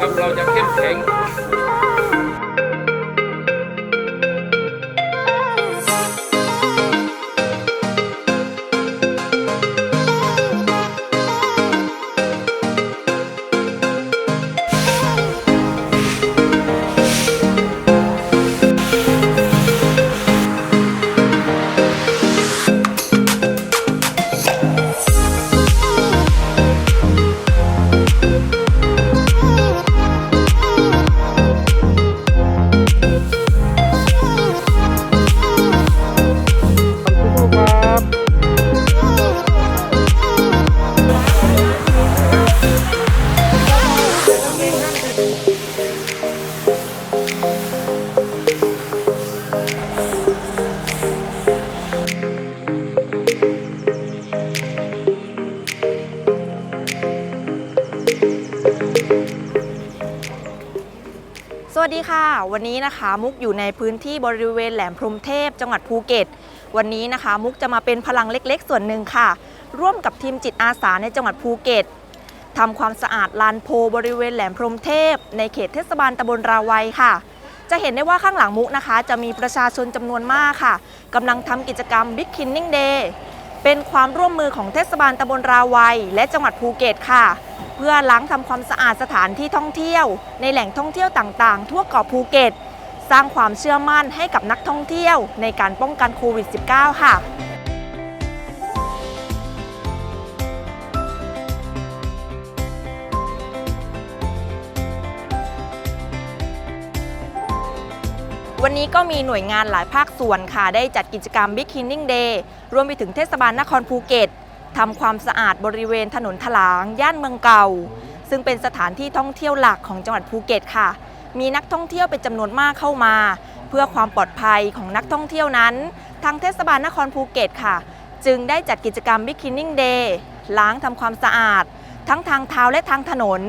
ครับเราจะเข้มแข็ง ดีค่ะ วันนี้นะคะมุกอยู่ในพื้นที่บริเวณแหลมพรมเทพ จังหวัดภูเก็ต วันนี้นะคะ มุกจะมาเป็นพลังเล็กๆ ส่วนหนึ่งค่ะ ร่วมกับทีมจิตอาสาในจังหวัดภูเก็ตทำความสะอาดลานโพบริเวณแหลมพรมเทพ ในเขตเทศบาลตำบลราวัยค่ะ จะเห็นได้ว่าข้างหลังมุกนะคะ จะมีประชาชนจำนวนมากค่ะกำลังทำกิจกรรม Big Cleaning Day เป็นความร่วมมือของเทศบาลตำบลราวัย และจังหวัดภูเก็ตค่ะ เพื่อล้างทำความสะอาดสถานที่ท่องเที่ยว ในแหล่งท่องเที่ยวต่างๆ ทั่วเกาะภูเก็ต สร้างความเชื่อมั่นให้กับนักท่องเที่ยวในการป้องกันโควิด -19 ค่ะ วันนี้ก็มีหน่วยงานหลายภาคส่วนค่ะ ได้จัดกิจกรรม Big Cleaning Day รวมไปถึงเทศบาลนครภูเก็ตทำความสะอาดบริเวณถนนถลาง ย่านเมืองเก่า ซึ่งเป็นสถานที่ท่องเที่ยวหลักของจังหวัดภูเก็ตค่ะ มีนักท่องเที่ยวเป็นจำนวนมากเข้ามา เพื่อความปลอดภัยของนักท่องเที่ยวนั้น ทางเทศบาลนครภูเก็ตค่ะ จึงได้จัดกิจกรรม Big Cleaning Day ล้างทำความสะอาด ทั้งทางเท้าและทางถนน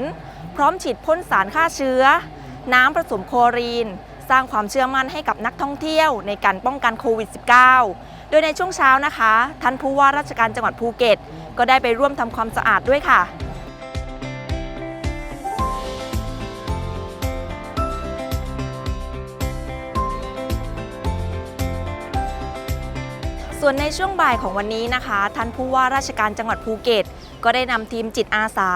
พร้อมฉีดพ่นสารฆ่าเชื้อ น้ำผสมโคลีน สร้างความเชื่อมั่นให้กับนักท่องเที่ยวในการป้องกันโควิด -19 โดยในช่วงเช้านะคะ ท่านผู้ว่าราชการจังหวัดภูเก็ต ก็ได้ไปร่วมทำความสะอาดด้วยค่ะส่วนในช่วงบ่ายของวันนี้นะคะ ท่านผู้ว่าราชการจังหวัดภูเก็ต ก็ได้นำทีมจิตอาสา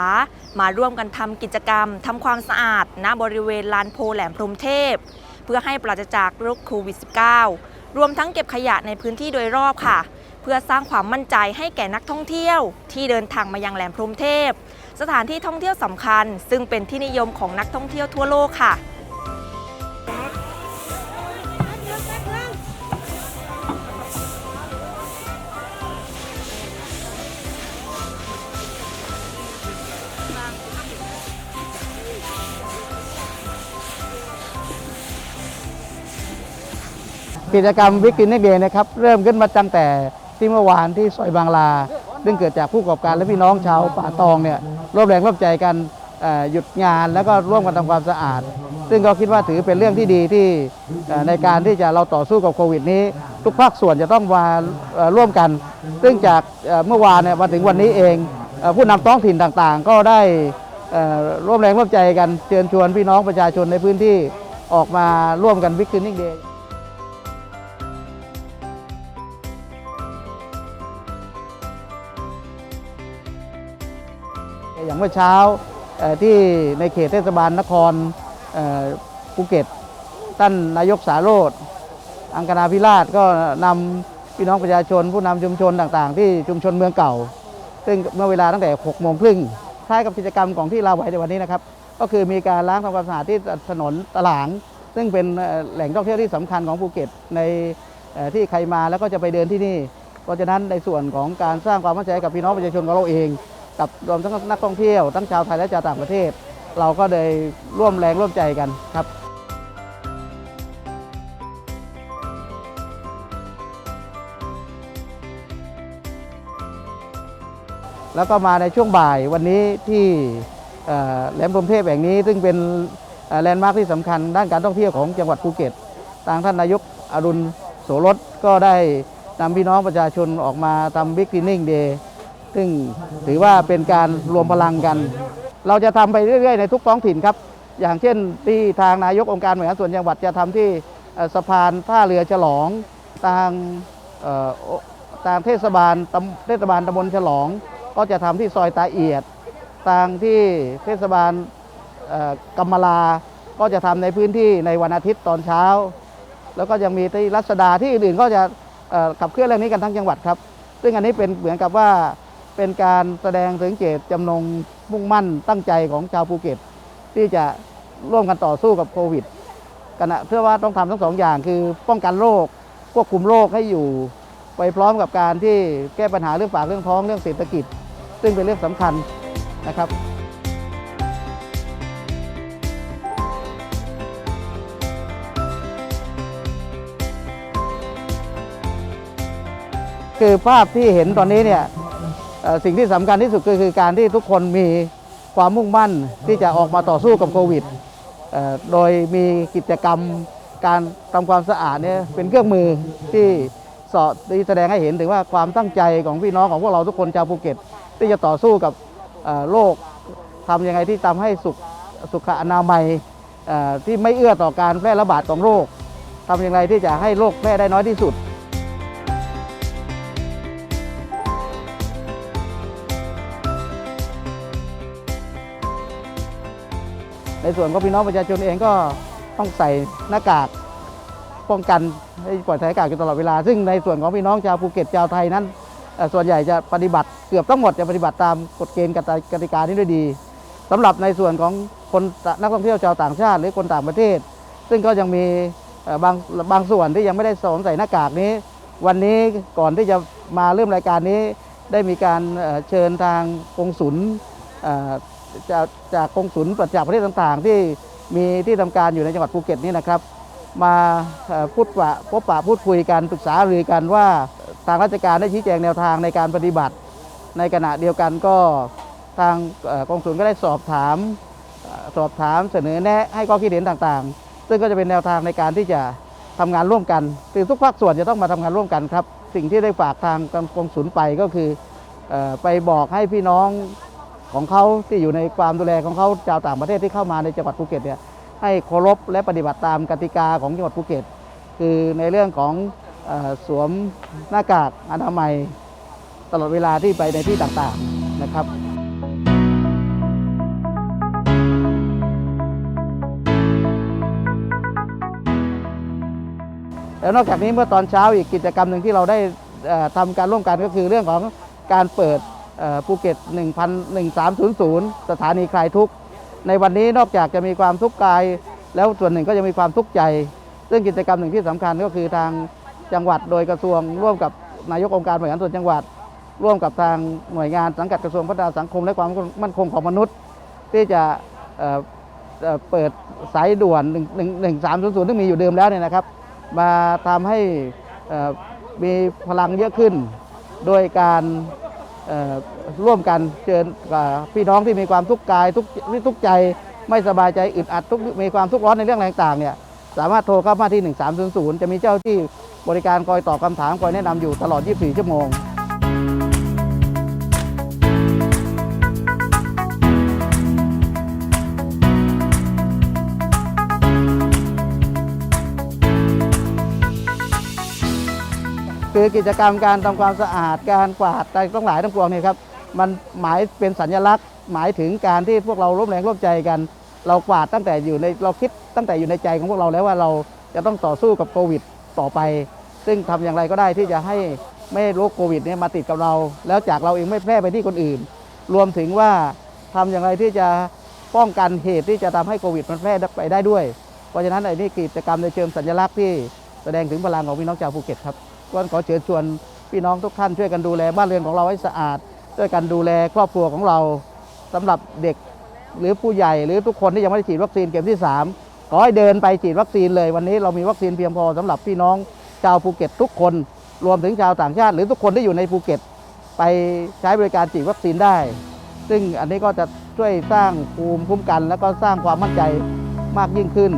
มาร่วมกันทำกิจกรรมทำความสะอาดณบริเวณลานโพแหลมพรมเทพ เพื่อให้ปราศจากโรคโควิด -19 รวมทั้งเก็บขยะในพื้นที่โดยรอบค่ะ เพื่อสร้างความมั่นใจให้แก่นักท่องเที่ยว ที่เดินทางมายังแหลมพรหมเทพ สถานที่ท่องเที่ยวสำคัญ ซึ่งเป็นที่นิยมของนักท่องเที่ยวทั่วโลกค่ะ กิจกรรมวิกินเนเดย์นะครับเริ่มขึ้นมาตั้งแต่ที่เมื่อวานที่ซอยบางลา ซึ่งเกิดจากผู้ประกอบการและพี่น้องชาวป่าตองเนี่ยร่วมแรงร่วมใจกันหยุดงานแล้วก็ร่วมกันทำความสะอาด ซึ่งก็คิดว่าถือเป็นเรื่องที่ดีที่ในการที่จะเราต่อสู้กับโควิดนี้ ทุกภาคส่วนจะต้องมาร่วมกัน ซึ่งจากเมื่อวานเนี่ยมาถึงวันนี้เอง ผู้นำท้องถิ่นต่างๆ ก็ได้ร่วมแรงร่วมใจกันเชิญชวนพี่น้องประชาชนในพื้นที่ออกมาร่วมกันวิกินนิ่งเดย์ เมื่อเช้าที่ในเขตเทศบาลนครภูเก็ตท่านนายกสาโรธอังคณาพิราชก็นำพี่น้องประชาชน ผู้นำชุมชนต่างๆ ที่ชุมชนเมืองเก่า ซึ่งเมื่อเวลาตั้งแต่6โมงครึ่งคล้ายกับกิจกรรมของที่เราไว้ในวันนี้นะครับ ก็คือมีการล้างทำความสะอาดที่ถนนตลาง ซึ่งเป็นแหล่งท่องเที่ยวที่สำคัญของภูเก็ตในที่ใครมาแล้วก็จะไปเดินที่นี่ เพราะฉะนั้นในส่วนของการสร้างความมั่นใจกับพี่น้องประชาชนของเราเอง กับรวมทั้งนักท่องเที่ยวทั้งชาวไทยและชาวต่างประเทศ เราก็เลยร่วมแรงร่วมใจกันครับแล้วก็มาในช่วงบ่ายวันนี้ที่แหลมพรมเทพแห่งนี้ ซึ่งเป็นแลนด์มาร์คที่สำคัญด้านการท่องเที่ยวของจังหวัดภูเก็ต ทางท่านนายกอรุณโสรสก็ได้นำพี่น้องประชาชนออกมาทำบิ๊กคลีนนิ่งเดย์ ซึ่งถือว่าเป็นการรวมพลังกัน เราจะทำไปเรื่อยๆในทุกท้องถิ่นครับ อย่างเช่นที่ทางนายกองค์การบริหารส่วนจังหวัดจะทำที่สะพานท่าเรือฉลองทางเอ่อทางเทศบาลตำเทศบาลตำบลฉลอง ก็จะทำที่ซอยตาเอียดทางที่เทศบาลกำมลา ก็จะทำในพื้นที่ในวันอาทิตย์ตอนเช้า แล้วก็ยังมีที่รัศดาที่อื่นๆก็จะขับเคลื่อนเรื่องนี้กันทั้งจังหวัดครับ ซึ่งอันนี้เป็นเหมือนกับว่า เป็นการแสดงถึงเจตจำนงมุ่งมั่นตั้งใจของชาวภูเก็ต ที่จะร่วมกันต่อสู้กับโควิดกันนะเพื่อว่าต้องทำทั้งสองอย่างคือป้องกันโรคควบคุมโรคให้อยู่ ไปพร้อมกับการที่แก้ปัญหาเรื่องปากเรื่องท้องเรื่องเศรษฐกิจ ซึ่งเป็นเรื่องสำคัญนะครับคือภาพที่เห็นตอนนี้เนี่ย สิ่งที่สำคัญที่สุดก็คือการที่ทุกคนมีความมุ่งมั่นที่จะออกมาต่อสู้กับโควิด โดยมีกิจกรรมการทำความสะอาดเนี่ยเป็นเครื่องมือที่สอดที่แสดงให้เห็นถึงว่าความตั้งใจของพี่น้องของพวกเราทุกคนชาวภูเก็ต ที่จะต่อสู้กับโรคทำยังไงที่ทำให้สุขสุขอนามัยที่ไม่เอื้อต่อการแพร่ระบาดของโรคทำอย่างไรที่จะให้โรคแพร่ได้น้อยที่สุด ในส่วนของพี่น้องประชาชนเองก็ต้องใส่หน้ากากป้องกันให้ปล่อยใส่หน้ากากอยู่ตลอดเวลา ซึ่งในส่วนของพี่น้องชาวภูเก็ตชาวไทยนั้น ส่วนใหญ่จะปฏิบัติเกือบทั้งหมดจะปฏิบัติตามกฎเกณฑ์กติกานี้ด้วยดีสำหรับในส่วนของคนนักท่องเที่ยวชาวต่างชาติหรือคนต่างประเทศ ซึ่งก็ยังมีบางบางส่วนที่ยังไม่ได้สวมใส่หน้ากากนี้ วันนี้ก่อนที่จะมาเริ่มรายการนี้ ได้มีการเชิญทางกงสุล จากจากกงสุลประจากประเทศต่างๆ ที่มีที่ทำการอยู่ในจังหวัดภูเก็ตนี้นะครับ มาพูดปะพบปะพูดคุยกันปรึกษาหรือกันว่าทางราชการได้ชี้แจงแนวทางในการปฏิบัติ ในขณะเดียวกันก็ทางเอ่อกองสุลก็ได้สอบถามสอบถามเสนอแนะให้ข้อคิดเห็นต่างๆ ซึ่งก็จะเป็นแนวทางในการที่จะทำงานร่วมกันคือทุกภาคส่วนจะต้องมาทำงานร่วมกันครับ สิ่งที่ได้ฝากทางกองสุลไปก็คือไปบอกให้พี่น้อง ของเขาที่อยู่ในความดูแลของเขาชาวต่างประเทศที่เข้ามาในจังหวัดภูเก็ตเนี่ยให้เคารพและปฏิบัติตามกติกาของจังหวัดภูเก็ต คือในเรื่องของอสวมหน้ากากอนามัยตลอดเวลาที่ไปในที่ต่างๆนะครับแล้วนอกจากนี้เมื่อตอนเช้าอีกกิจกรรมหนึ่งที่เราได้เอ่อทำการร่วมกันก็คือเรื่องของการเปิด ภูเก็ต 1,1300 สถานีคลายทุกข์ ในวันนี้นอกจากจะมีความทุกข์กาย แล้วส่วนหนึ่งก็จะมีความทุกข์ใจ ซึ่งกิจกรรมหนึ่งที่สำคัญก็คือทางจังหวัดโดยกระทรวง ร่วมกับนายกองค์การบริหารส่วนจังหวัด ร่วมกับทางหน่วยงานสังกัดกระทรวงพัฒนาสังคมและความมั่นคงของมนุษย์ ที่จะเเปิดสายด่วน11300 ซึ่งมีอยู่เดิมแล้วเนี่ยนะครับ มาทำให้มีพลังเยอะขึ้น โดยการ ร่วมกันเชิญพี่น้องที่มีความทุกข์กายทุกทุกใจไม่สบายใจอึดอัดทุกมีความทุกข์ร้อนในเรื่องอะไรต่างๆเนี่ยสามารถโทรเข้ามาที่ 1300 จะมีเจ้าที่บริการคอยตอบคำถามคอยแนะนำอยู่ตลอด 24 ชั่วโมง คือกิจกรรมการทำความสะอาดการกวาดอะไรต้องหลายทั้งปวงเนี่ยครับมันหมายเป็นสัญลักษณ์ หมายถึงการที่พวกเราร่วมแรงร่วมใจกัน เรากวาดตั้งแต่อยู่ในเราคิดตั้งแต่อยู่ในใจของพวกเราแล้วว่าเราจะต้องต่อสู้กับโควิดต่อไป ซึ่งทำอย่างไรก็ได้ที่จะให้ไม่ให้โรคโควิดเนี่ยมาติดกับเรา แล้วจากเราเองไม่แพร่ไปที่คนอื่น รวมถึงว่าทำอย่างไรที่จะป้องกันเหตุที่จะทำให้โควิดมันแพร่ไปได้ด้วย เพราะฉะนั้นไอ้นี่กิจกรรมในเชิงสัญลักษณ์ที่แสดงถึงพลังของพี่น้องชาวภูเก็ตครับ ก็ขอเชิญชวนพี่น้องทุกท่านช่วยกันดูแลบ้านเรือนของเราให้สะอาด ช่วยกันดูแลครอบครัวของเราสำหรับเด็กหรือผู้ใหญ่หรือทุกคนที่ยังไม่ได้ฉีดวัคซีนเข็มที่ 3 ขอให้เดินไปฉีดวัคซีนเลย วันนี้เรามีวัคซีนเพียงพอสำหรับพี่น้องชาวภูเก็ตทุกคน รวมถึงชาวต่างชาติ หรือทุกคนที่อยู่ในภูเก็ต ไปใช้บริการฉีดวัคซีนได้ ซึ่งอันนี้ก็จะช่วยสร้างภูมิคุ้มกัน แล้วก็สร้างความมั่นใจมากยิ่งขึ้น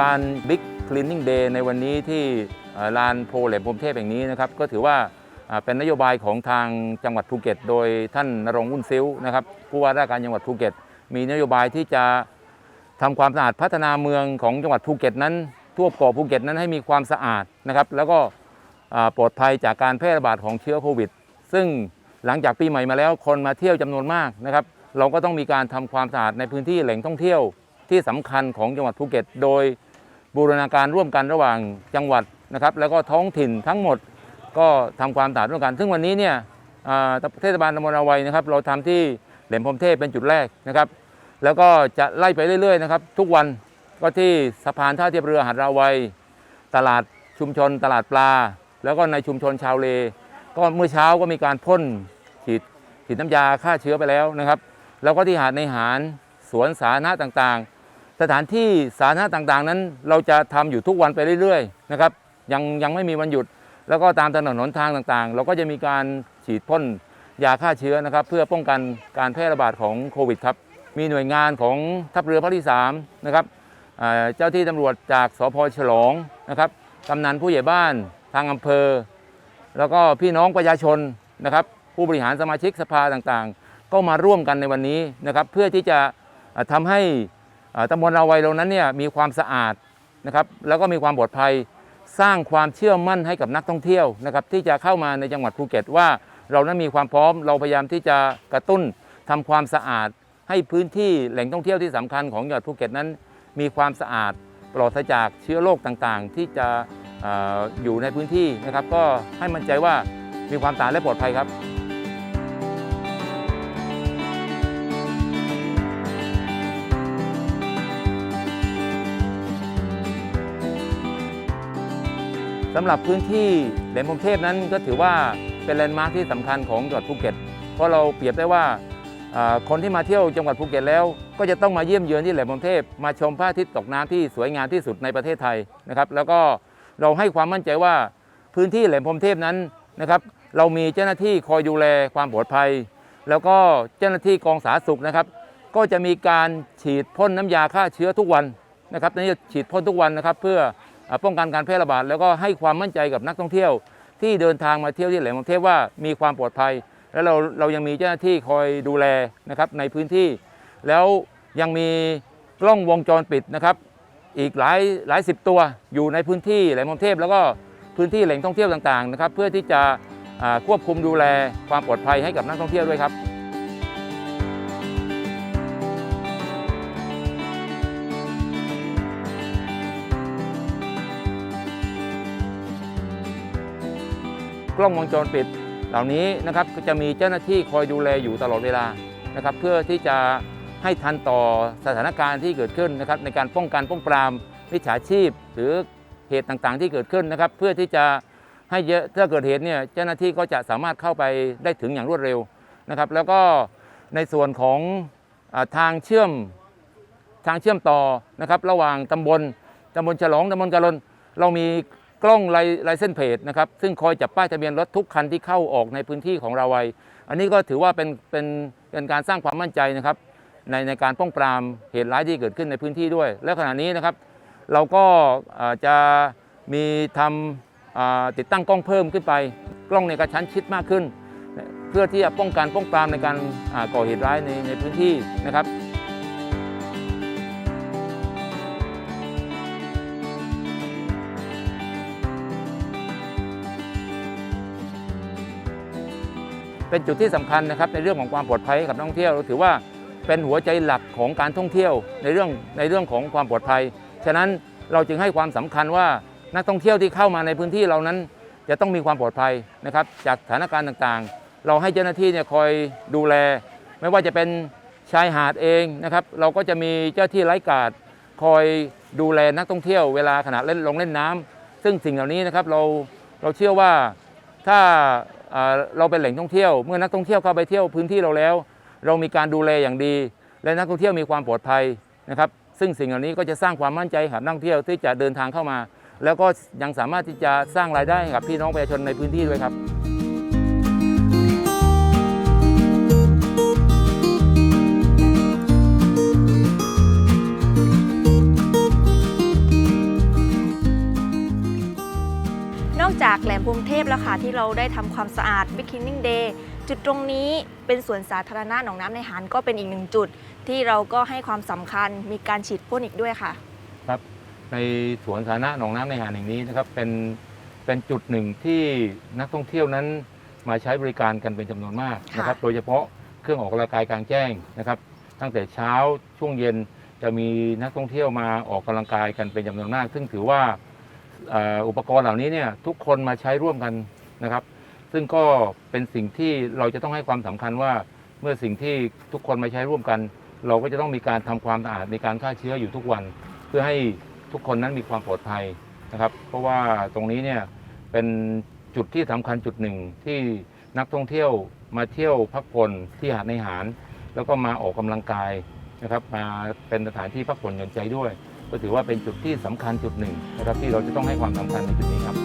การ Big Cleaning Day ในวันนี้ที่ลานโพแหลมพรมเทพแห่งนี้นะครับก็ถือว่าเป็นนโยบายของทางจังหวัดภูเก็ต โดยท่านนรงค์วุ่นซิ้วนะครับผู้ว่าราชการจังหวัดภูเก็ต มีนโยบายที่จะทำความสะอาดพัฒนาเมืองของจังหวัดภูเก็ตนั้น ทั่วเกาะภูเก็ตนั้นให้มีความสะอาดนะครับ แล้วก็ปลอดภัยจากการแพร่ระบาดของเชื้อโควิด ซึ่งหลังจากปีใหม่มาแล้วคนมาเที่ยวจำนวนมากนะครับ เราก็ต้องมีการทำความสะอาดในพื้นที่แหล่งท่องเที่ยวที่สำคัญของจังหวัดภูเก็ต โดย บูรณาการร่วมกันระหว่างจังหวัดนะครับ แล้วก็ท้องถิ่นทั้งหมดก็ทำความสะอาดร่วมกัน ซึ่งวันนี้เนี่ยเทศบาลตำบลอาวัยนะครับ เราทำที่แหลมพรมเทพเป็นจุดแรกนะครับ แล้วก็จะไล่ไปเรื่อยๆนะครับ ทุกวันก็ที่สะพานท่าเทียบเรือหาดราวัย ตลาดชุมชน ตลาดปลา แล้วก็ในชุมชนชาวเล ก็เมื่อเช้าก็มีการพ่นฉีดฉีดน้ำยาฆ่าเชื้อไปแล้วนะครับ แล้วก็ที่หาดในหารสวนสาธารณะต่างๆ สถานที่สาธารณะต่างๆ นั้น เราจะทำอยู่ทุกวันไปเรื่อยๆนะครับยังยังไม่มีวันหยุด แล้วก็ตามถนนหนทางต่างๆ เราก็จะมีการฉีดพ่นยาฆ่าเชื้อนะครับ เพื่อป้องกันการแพร่ระบาดของโควิดครับมีหน่วยงานของทัพเรือภาคที่3นะครับเจ้าที่ตำรวจจากสพฉลองนะครับกำนันผู้ใหญ่บ้านทางอำเภอ แล้วก็พี่น้องประชาชนนะครับ ผู้บริหารสมาชิกสภาต่างๆ ก็มาร่วมกันในวันนี้นะครับ เพื่อที่จะทำให้ ตำบลเราวัยเรานั้นเนี่ยมีความสะอาดนะครับแล้วก็มีความปลอดภัยสร้างความเชื่อมั่นให้กับนักท่องเที่ยวนะครับที่จะเข้ามาในจังหวัดภูเก็ตว่า เรานั้นมีความพร้อมเราพยายามที่จะกระตุ้นทำความสะอาด ให้พื้นที่แหล่งท่องเที่ยวที่สำคัญของจังหวัดภูเก็ตนั้น มีความสะอาดปลอดจากเชื้อโรคต่างๆ ที่จะออยู่ในพื้นที่นะครับ ก็ให้มั่นใจว่ามีความสะอาดและปลอดภัยครับ สำหรับพื้นที่แหลมพรหมเทพนั้นก็ถือว่าเป็นแลนด์มาร์คที่สำคัญของจังหวัดภูเก็ต เพราะเราเปรียบได้ว่าคนที่มาเที่ยวจังหวัดภูเก็ตแล้ว ก็จะต้องมาเยี่ยมเยือนที่แหลมพรหมเทพมาชมพระอาทิตย์ตกน้ำที่สวยงามที่สุดในประเทศไทยนะครับ แล้วก็เราให้ความมั่นใจว่าพื้นที่แหลมพรหมเทพนั้นนะครับเรามีเจ้าหน้าที่คอยดูแลความปลอดภัย แล้วก็เจ้าหน้าที่กองสาธารณสุขนะครับ ก็จะมีการฉีดพ่นน้ำยาฆ่าเชื้อทุกวันนะครับนี่ฉีดพ่นทุกวันนะครับเพื่อ ป้องกันการแพร่ระบาด แล้วก็ให้ความมั่นใจกับนักท่องเที่ยว ที่เดินทางมาเที่ยวที่แหลมพรหมเทพว่ามีความปลอดภัย แล้วเราเรายังมีเจ้าหน้าที่คอยดูแลนะครับในพื้นที่ แล้วยังมีกล้องวงจรปิดนะครับ อีกหลายหลายสิบตัวอยู่ในพื้นที่แหลมพรหมเทพแล้วก็พื้นที่แหล่งท่องเที่ยวต่างๆนะครับเพื่อที่จะควบคุมดูแลความปลอดภัยให้กับนักท่องเที่ยวด้วยครับ ล้องวงจรปิด เหล่านี้นะครับก็จะมีเจ้าหน้าที่คอยดูแลอยู่ตลอดเวลานะครับ เพื่อที่จะให้ทันต่อสถานการณ์ที่เกิดขึ้นนะครับ ในการป้องกันป้องปรามมิจฉาชีพ หรือเหตุต่างๆ ที่เกิดขึ้นนะครับ เพื่อที่จะให้เยอะถ้าเกิดเหตุเนี่ยเจ้าหน้าที่ก็จะสามารถเข้าไปได้ถึงอย่างรวดเร็วนะครับ แล้วก็ในส่วนของอทางเชื่อมทางเชื่อมต่อนะครับ ระหว่างตำบลตำบลฉลองตำบลกะลนเรามี กล้องไลไลเส้นเพจนะครับซึ่งคอยจับป้ายทะเบียนรถทุกคันที่เข้าออกในพื้นที่ของเราไว้ อันนี้ก็ถือว่าเป็นเป็นเป็นการสร้างความมั่นใจนะครับในในการป้องปรามเหตุร้ายที่เกิดขึ้นในพื้นที่ด้วย และขณะนี้นะครับ เราก็จะมีทำติดตั้งกล้องเพิ่มขึ้นไป กล้องในกระชั้นชิดมากขึ้น เพื่อที่จะป้องกันป้องปรามในการก่อเหตุร้ายในในพื้นที่นะครับ เป็นจุดที่สำคัญนะครับในเรื่องของความปลอดภัยกับนักท่องเที่ยวเราถือว่าเป็นหัวใจหลักของการท่องเที่ยวในเรื่องในเรื่องของความปลอดภัย ฉะนั้นเราจึงให้ความสำคัญว่านักท่องเที่ยวที่เข้ามาในพื้นที่เรานั้น จะต้องมีความปลอดภัยนะครับจากสถานการณ์ต่างๆ เราให้เจ้าหน้าที่เนี่ยคอยดูแล ไม่ว่าจะเป็นชายหาดเองนะครับเราก็จะมีเจ้าที่ไร้กาดคอยดูแลนักท่องเที่ยวเวลาขณะเล่นลงเล่นน้ำซึ่งสิ่งเหล่านี้นะครับเราเราเชื่อว่าถ้า เราเป็นแหล่งท่องเที่ยว เมื่อนักท่องเที่ยวเข้าไปเที่ยวพื้นที่เราแล้ว เรามีการดูแลอย่างดี และนักท่องเที่ยวมีความปลอดภัยนะครับ ซึ่งสิ่งเหล่านี้ก็จะสร้างความมั่นใจให้กับนักท่องเที่ยวที่จะเดินทางเข้ามา แล้วก็ยังสามารถที่จะสร้างรายได้ให้กับพี่น้องประชาชนในพื้นที่ด้วยครับ กจากแหลมพรหมเทพแล้วค่ะ ที่เราได้ทำความสะอาด Big Cleaning Day จุดตรงนี้เป็นสวนสาธารณะหนองน้ำในหารก็เป็นอีกหนึ่งจุด ที่เราก็ให้ความสำคัญมีการฉีดพ่นอีกด้วยค่ะ ครับในสวนสาธารณะหนองน้ำในหาดแห่งนี้นะครับเป็นเป็นจุดหนึ่งที่นักท่องเที่ยวนั้นมาใช้บริการกันเป็นจำนวนมากนะครับ โดยเฉพาะเครื่องออกกำลังกายกลางแจ้งนะครับ ตั้งแต่เช้าช่วงเย็นจะมีนักท่องเที่ยวมาออกกำลังกายกันเป็นจำนวนมาก ซึ่งถือว่าเอุปกรณ์เหล่านี้เนี่ยทุกคนมาใช้ร่วมกันนะครับ ซึ่งก็เป็นสิ่งที่เราจะต้องให้ความสำคัญว่าเมื่อสิ่งที่ทุกคนมาใช้ร่วมกัน เราก็จะต้องมีการทำความสะอาดมีการฆ่าเชื้ออยู่ทุกวัน เพื่อให้ทุกคนนั้นมีความปลอดภัยนะครับ เพราะว่าตรงนี้เนี่ยเป็นจุดที่สำคัญจุดหนึ่งที่นักท่องเที่ยวมาเที่ยวพักผ่อนที่หาดในหาร แล้วก็มาออกกำลังกายนะครับมาเป็นสถานที่พักผ่อนหย่อนใจด้วย ก็ถือว่าเป็นจุดที่สำคัญจุดหนึ่งนะครับที่เราจะต้องให้ความสำคัญในจุดนี้ครับ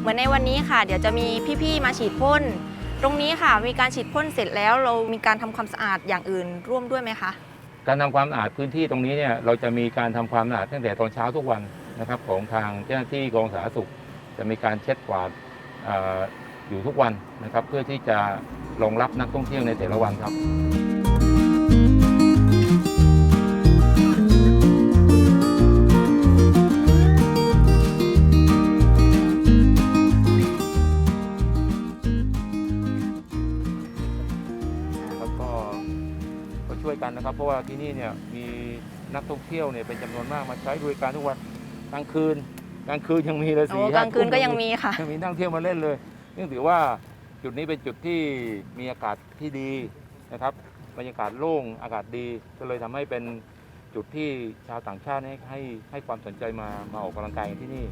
เหมือนในวันนี้ค่ะ เดี๋ยวจะมีพี่ๆมาฉีดพ่นตรงนี้ค่ะ มีการฉีดพ่นเสร็จแล้ว เรามีการทำความสะอาดอย่างอื่นร่วมด้วยไหมคะการทำความสะอาดพื้นที่ตรงนี้เนี่ยเราจะมีการทำความสะอาดตั้งแต่ตอนเช้าทุกวันนะครับของทางเจ้าหน้าที่กองสาธารณสุข จะมีการเช็ดกวาดอออยู่ทุกวันนะครับ เพื่อที่จะรองรับนักท่องเที่ยวในแต่ละวันครับ แล้วก็ก็ช่วยกันนะครับ เพราะว่าที่นี่เนี่ยมีนักท่องเที่ยวเนี่ยเป็นจำนวนมากมาใช้บริการทุกวันกลางคืน กลางคืนยังมีเลยโอ้สี่กลางคืนก็ยังมีค่ะ ยังมีนักท่องเที่ยวมาเล่นเลยซึ่งถือว่าจุดนี้เป็นจุดที่มีอากาศที่ดีนะครับบรรยากาศโล่งอากาศดีก็เลยทำให้เป็นจุดที่ชาวต่างชาติให้ให้ให้ความสนใจมามาออกกำลังกายกันที่นี่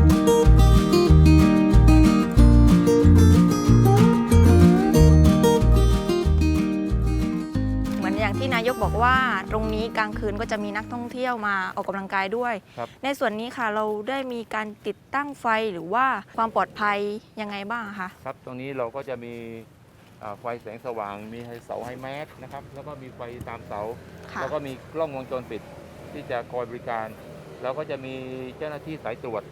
เห ว่าตรงนี้กลางคืนก็จะมีนักท่องเที่ยวมาออกกำลังกายด้วย ครับ ในส่วนนี้ค่ะเราได้มีการติดตั้งไฟหรือว่าความปลอดภัยยังไงบ้างคะ ครับ ตรงนี้เราก็จะมีอ่าไฟแสงสว่าง มีเสาไฮแมสนะครับ แล้วก็มีไฟตามเสา ค่ะ แล้วก็มีกล้องวงจรปิดที่จะคอยบริการ แล้วก็จะมีเจ้าหน้าที่สายตรวจ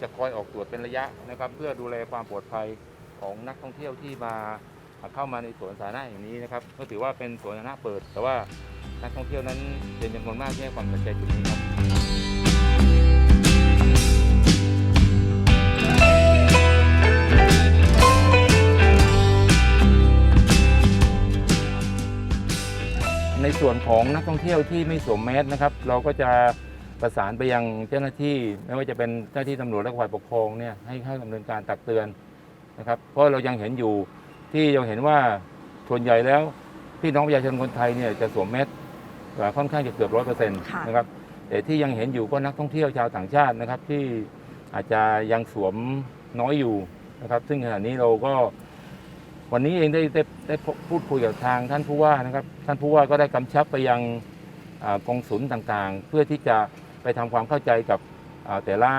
จะคอยออกตรวจเป็นระยะนะครับ เพื่อดูแลความปลอดภัยของนักท่องเที่ยวที่มาเข้ามาในสวนสาธารณะแห่งนี้นะครับ ก็ถือว่าเป็นสวนสาธารณะเปิด แต่ว่า นักท่องเที่ยวนั้นเป็นจำนวนมากที่ให้ความสนใจจุดนี้ครับในส่วนของนักท่องเที่ยวที่ไม่สวมแมสนะครับ เราก็จะประสานไปยังเจ้าหน้าที่ไม่ว่าจะเป็นเจ้าหน้าที่ตำรวจและฝ่ายปกครองเนี่ยให้เข้าดำเนินการตักเตือนนะครับ เพราะเรายังเห็นอยู่ที่ยังเห็นว่าส่วนใหญ่แล้วพี่น้องประชาชนคนไทยเนี่ยจะสวมแมส ค่อนข้างจะเกือบร้อยเปอร์เซ็นต์ค่ะนะครับแต่ที่ยังเห็นอยู่ก็นักท่องเที่ยวชาวต่างชาตินะครับ ที่อาจจะยังสวมน้อยอยู่นะครับ ซึ่งขณะนี้เราก็วันนี้เองได้ได้ได้พูดคุยกับทางท่านผู้ว่านะครับ ท่านผู้ว่าก็ได้กำชับไปยังอ่ากองศูนย์ต่างๆ เพื่อที่จะไปทำความเข้าใจกับอ่าแต่ละ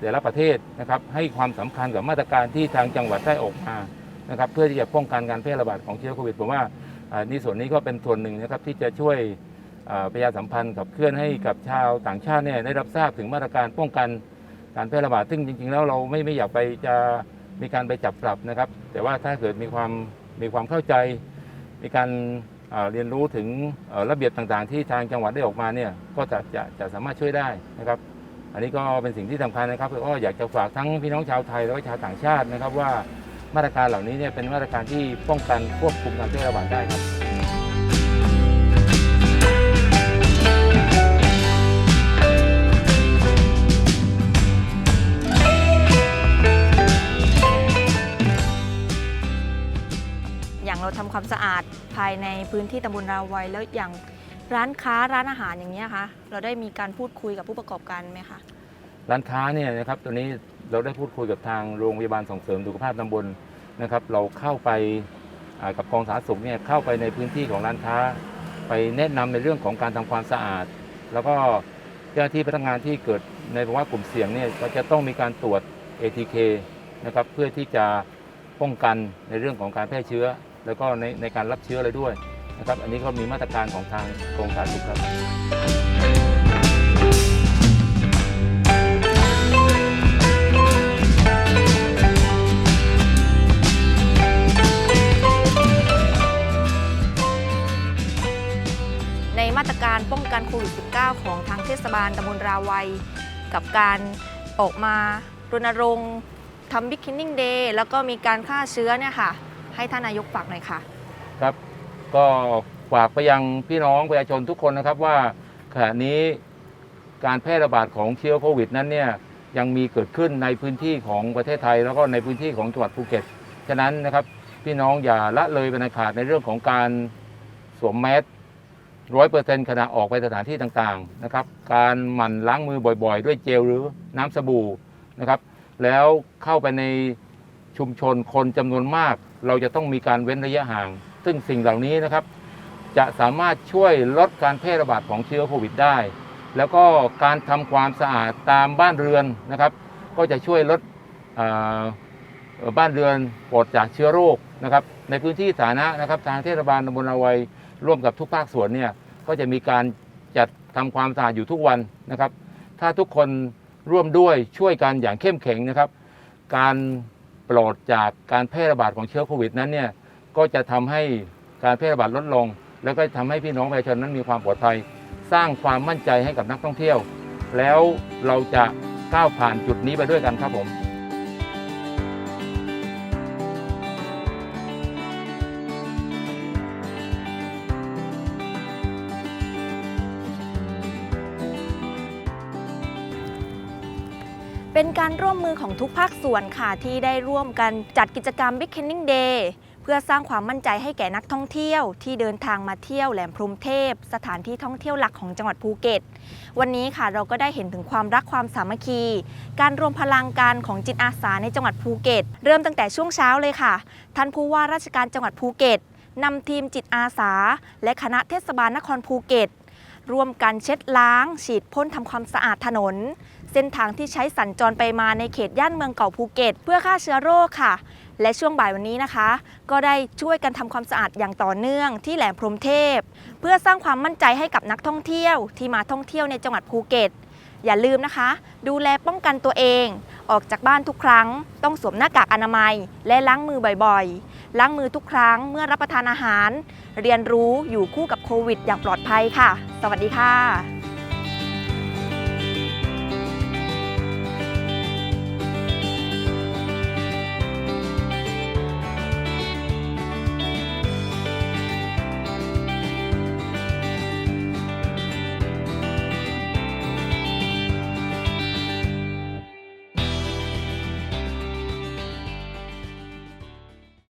แต่ละประเทศนะครับ ให้ความสำคัญกับมาตรการที่ทางจังหวัดได้ออกมานะครับ เพื่อที่จะป้องกันการแพร่ระบาดของเชื้อโควิดผมว่าอ่านี่ส่วนนี้ก็เป็นส่วนหนึ่งนะครับที่จะช่วยอ่า ประชาสัมพันธ์กับเคลื่อนให้กับชาวต่างชาติเนี่ยได้รับทราบถึงมาตรการป้องกันการแพร่ระบาดซึ่งจริง ๆ แล้วเราไม่ไม่อยากไปจะมีการไปจับปรับนะครับ แต่ว่าถ้าเกิดมีความมีความเข้าใจ มีการเอ่อเรียนรู้ถึงระเบียบต่างๆ ที่ทางจังหวัดได้ออกมาเนี่ยก็จะจะจะสามารถช่วยได้นะครับ อันนี้ก็เป็นสิ่งที่สำคัญนะครับก็อยากจะฝากทั้งพี่น้องชาวไทย และก็ชาวต่างชาตินะครับว่ามาตรการเหล่านี้เนี่ยเป็นมาตรการที่ป้องกันควบคุมการแพร่ระบาดได้ครับ อย่างเราทำความสะอาดภายในพื้นที่ตำบลราวัยแล้วอย่างร้านค้าร้านอาหารอย่างนี้คะเราได้มีการพูดคุยกับผู้ประกอบการไหมคะร้านค้าเนี่ยนะครับตัวนี้เราได้พูดคุยกับทางโรงพยาบาลส่งเสริมสุขภาพตำบลนะครับ เราเข้าไปกับกองสาธารณสุขเนี่ยเข้าไปในพื้นที่ของร้านค้า ไปแนะนำในเรื่องของการทำความสะอาด แล้วก็เจ้าหน้าที่พนักงานที่เกิดในภาวะกลุ่มเสี่ยงเนี่ยก็จะต้องมีการตรวจ ATK นะครับเพื่อที่จะป้องกันในเรื่องของการแพร่เชื้อ แล้วก็ในในการรับเชื้ออะไรด้วยนะครับอันนี้ก็มีมาตรการของทางกรมสาธารณสุขครับในมาตรการป้องกันโควิด -19 ของทางเทศบาลตำบลราวัย กับการออกมารณรงค์ทำบิ๊กคินนิ่งเดย์แล้วก็มีการฆ่าเชื้อเนี่ยค่ะ ให้ท่านนายกฝากหน่อยค่ะ ครับ ก็ฝากไปยังพี่น้องประชาชนทุกคนนะครับว่าขณะนี้การแพร่ระบาดของเชื้อโควิดนั้นเนี่ยยังมีเกิดขึ้นในพื้นที่ของประเทศไทย แล้วก็ในพื้นที่ของจังหวัดภูเก็ต ฉะนั้นนะครับพี่น้องอย่าละเลยเป็นอันขาดในเรื่องของการสวมแมสร้อยเปอร์เซ็นต์ขณะออกไปสถานที่ต่างๆนะครับ การหมั่นล้างมือบ่อยๆ ด้วยเจลหรือน้ำสบู่นะครับ แล้วเข้าไปใน ชุมชนคนจำนวนมาก เราจะต้องมีการเว้นระยะห่าง ซึ่งสิ่งเหล่านี้นะครับ จะสามารถช่วยลดการแพร่ระบาดของเชื้อโควิดได้ แล้วก็การทำความสะอาดตามบ้านเรือนนะครับ ก็จะช่วยลดบ้านเรือนปลอดจากเชื้อโรคนะครับ ในพื้นที่สาธารณะนะครับ ทางเทศบาลตำบลอาวัยร่วมกับทุกภาคส่วนเนี่ยก็จะมีการจัดทำความสะอาดอยู่ทุกวันนะครับ ถ้าทุกคนร่วมด้วยช่วยกันอย่างเข้มแข็งนะครับ การ ปลอดจากการแพร่ระบาดของเชื้อโควิดนั้นเนี่ยก็จะทำให้การแพร่ระบาดลดลง แล้วก็ทำให้พี่น้องประชาชนนั้นมีความปลอดภัย สร้างความมั่นใจให้กับนักท่องเที่ยว แล้วเราจะก้าวผ่านจุดนี้ไปด้วยกันครับผม เป็นการร่วมมือของทุกภาคส่วนค่ะที่ได้ร่วมกันจัดกิจกรรม Big Canning Day เพื่อสร้างความมั่นใจให้แก่นักท่องเที่ยว ที่เดินทางมาเที่ยวแหลมพรหมเทพ สถานที่ท่องเที่ยวหลักของจังหวัดภูเก็ต วันนี้ค่ะเราก็ได้เห็นถึงความรักความสามัคคี การรวมพลังกันของจิตอาสาในจังหวัดภูเก็ต เริ่มตั้งแต่ช่วงเช้าเลยค่ะ ท่านผู้ว่าราชการจังหวัดภูเก็ตนำทีมจิตอาสา และคณะเทศบาลนครภูเก็ตร่วมกันเช็ดล้าง ฉีดพ่นทำความสะอาดถนน เส้นทางที่ใช้สัญจรไปมาในเขตย่านเมืองเก่าภูเก็ต เพื่อฆ่าเชื้อโรคค่ะ และช่วงบ่ายวันนี้นะคะ ก็ได้ช่วยกันทำความสะอาดอย่างต่อเนื่องที่แหลมพรหมเทพ เพื่อสร้างความมั่นใจให้กับนักท่องเที่ยวที่มาท่องเที่ยวในจังหวัดภูเก็ต อย่าลืมนะคะ ดูแลป้องกันตัวเอง ออกจากบ้านทุกครั้ง ต้องสวมหน้ากากอนามัย และล้างมือบ่อยๆ ล้างมือทุกครั้งเมื่อรับประทานอาหาร เรียนรู้อยู่คู่กับโควิด อย่างปลอดภัยค่ะ สวัสดีค่ะ